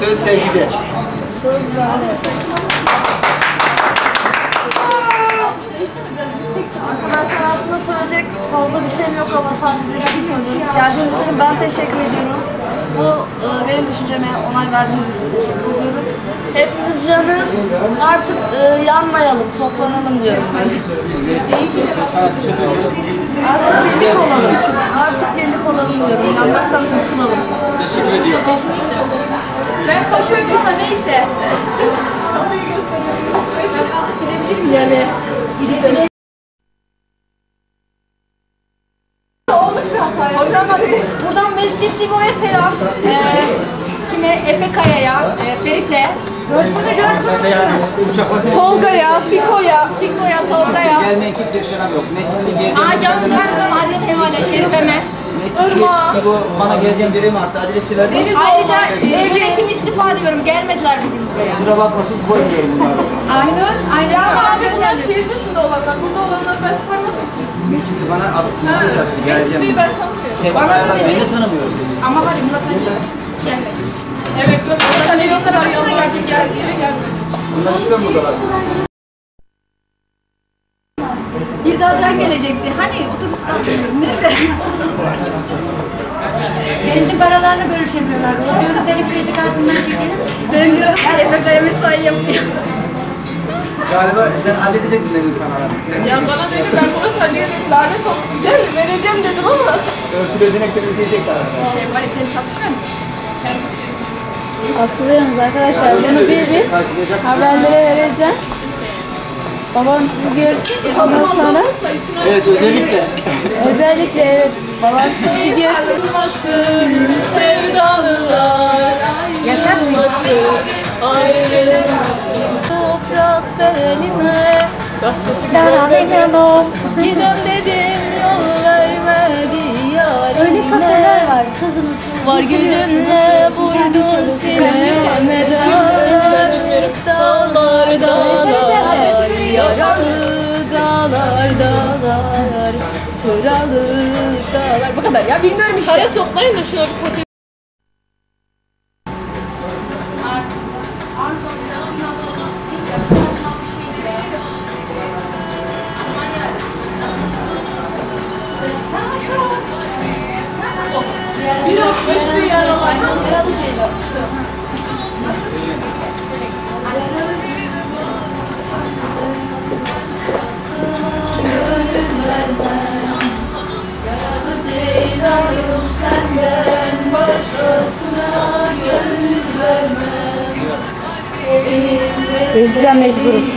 Söz sevgide. Söz böyle. Arkadaşlar aslında söyleyecek fazla bir şeyim yok ama sadece şunu söyleyeyim. Geldiğiniz için ben teşekkür ediyorum. Bu e, benim düşünceme onay verdiğiniz için teşekkür ediyorum. Hepimiz canız artık e, yanmayalım, toplanalım diyorum ben. Artık birlik olalım. Artık birlik olalım diyorum. Yanmaktan kurtulalım. Teşekkür ediyorum. Ben koşuyorum ama neyse. Yani gidip buradan Mescit Libo'ya selam. Ee, kime? Efe Kaya'ya, e, Ferit'e. Coşkun'a Coşkun. Tolga'ya, Fiko'ya, Fiko'ya, Tolga'ya. Gelmeyen kimseye selam yok. Çıktı geldi. Aa canım kankam Hazreti Emane, Şerife'me. Irmağa. Bu bana geleceğim biri mi attı? Adresi verdi. Ayrıca e, yönetim istifa diyorum. Gelmediler bugün buraya. Kusura bakmasın koymuyorum bunları. Aynur, Aynur abi bunlar şehir dışında olanlar. Burada olanlar ben saymadım. Ne çıktı bana? Mesaj attı. Geleceğim. ben tanımıyorum. Bana ayarlar öyle ben de tanımıyorum. Ama hadi Murat Ali gelmedi. Evet, Murat Ali yollar arıyorlar. Geldi, geldi, geldi. Bunlar İstanbul'dalar. Bir daha can gelecekti. Hani otobüs kalkıyor. Nerede? Benzin paralarını bölüşemiyorlar. O diyordu seni kredi kartından çekelim. Ben diyorum Kaya mesai yapıyor. Galiba sen halledecektin dedim kanala. Sen Ya bana dedi ben Murat Ali'ye örtülü ödenekleri ödeyecekler. Şey var ya seni çalışmıyor mu? Asılıyorsunuz arkadaşlar. Bunu bilin. Karşılayacak. Haberlere vereceğim. Babam sizi görsün. Ondan sonra Evet özellikle. özellikle evet babam sizi görsün. sevdalılar Yasak Toprak belime Gazetesi dayanamam. Gidem dedim var. Sazınız. Var gücünle vurdun sineme dağlar Dağlar dağlar Yaralı dağlar dağlar Sıralı dağlar Bu kadar ya bilmiyorum işte Para toplayın da şuna bir kaset Bir öpmüştü senden başkasına mecburum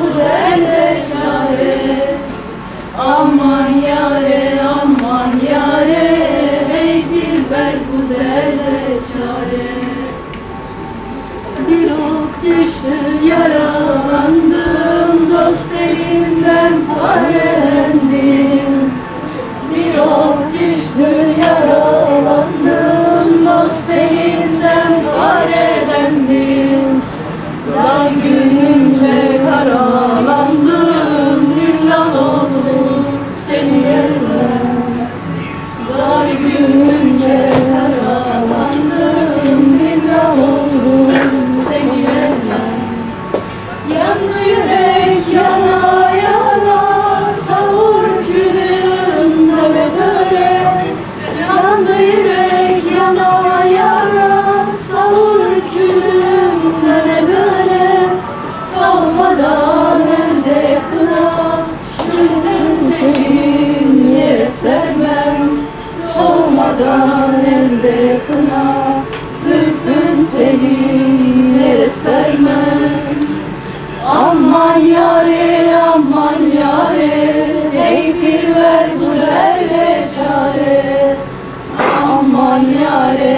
bu derde çare. Aman yare aman yare ey dilber bu derde çare. Bir ok düştü yaralandım dost elinden parendim sermem Solmadan elde kına Zülfün teli yere sermem. Aman yare aman yare Ey bir ver bu derde çare. Aman yare